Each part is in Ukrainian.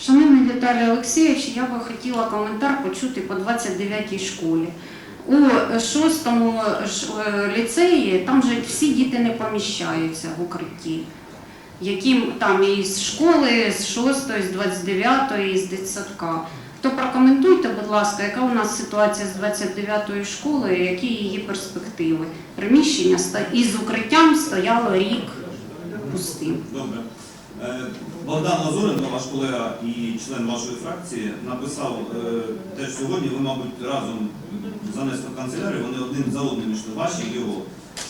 Шановний Віталій Олексійович, я би хотіла коментар почути по 29-й школі. У 6-му е, ліцеї там же всі діти не поміщаються в укритті. Яким там і з школи, з 6, з 29, і з дитсадка. То прокоментуйте, будь ласка, яка у нас ситуація з 29-ї школи, які її перспективи? Приміщення із укриттям стояло рік пустим. Е, Богдан Лазуренко, ваш колега і член вашої фракції, написав е, теж сьогодні, ви, мабуть, разом занесли в канцелярію, вони один за одним йшли, ваші його.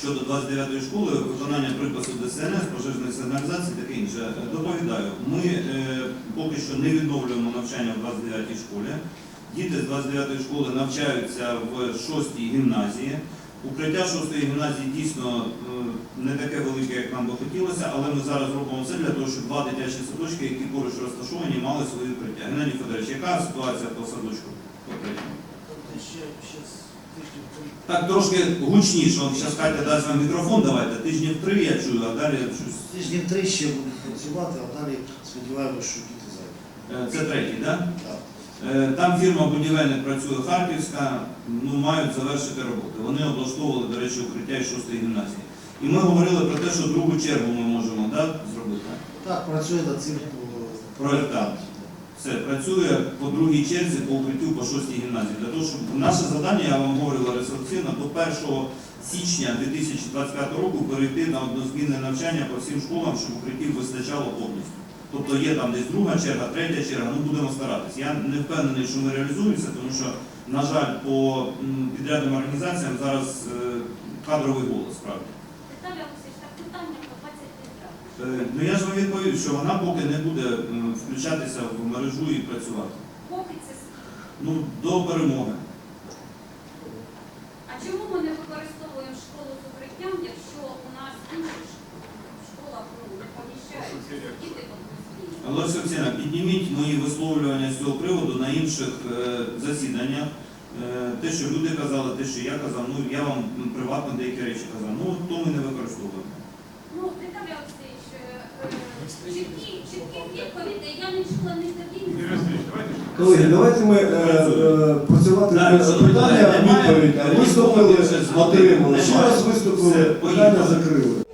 Щодо 29-ї школи, виконання припису ДСНС, пожежних сигналізацій, таке інше. Е, Доповідаю, ми поки що не відновлюємо навчання в 29-й школі. Діти з 29-ї школи навчаються в 6-й гімназії. Укриття 6-ї гімназії дійсно е, не таке велике, як нам би хотілося, але ми зараз робимо все для того, щоб два дитячі садочки, які поруч розташовані, мали свої укриття. Геннадій Федорович, яка ситуація по садочку? три. Так, трошки гучніше. Зараз Катя дасть вам мікрофон, давайте. Тижнів три я чую, а далі щось. Тижнів три ще будуть працювати, а далі сподіваємося, що діти зайдуть. Е, Це третій, так? Так. Е, Там фірма будівельник працює Харківська, ну мають завершити роботи. Вони облаштовували, до речі, укриття і шостої гімназії. І ми говорили про те, що другу чергу ми можемо да, зробити. Так, працює над цим о, Проєктант. Все, працює по другій черзі по укриттю по шостій гімназії. Для того, щоб наше завдання, я вам говорила ресурсивно, до 1 січня 2025 року перейти на однозмінне навчання по всім школам, щоб укриттів вистачало повністю. Тобто є там десь друга черга, третя черга, ну будемо старатися. Я не впевнений, що ми реалізуємося, тому що, на жаль, по підрядним організаціям зараз е, кадровий голос, справді. Віталій Олексійович, так питання по 20 Е, Ну я ж вам відповів, що вона поки не буде включатися в мережу і працювати. Поки це? Ну, до перемоги. А чому ми не використовуємо школу з укриттям, якщо у нас інші ш- школа ну, не діти Олеся Олексійовна, підніміть мої висловлювання з цього приводу на інших е, засіданнях. Е, те, що люди казали, те, що я казав, ну я вам приватно деякі речі казав. Ну, то ми не використовуємо. Ну, Віталій Олексійович, е, чіткі, відповіді я не чула ні ні Колеги, давайте ми працювати питання, відповідь. нікого Виступили, з отримали. Ще раз виступили, питання закрили.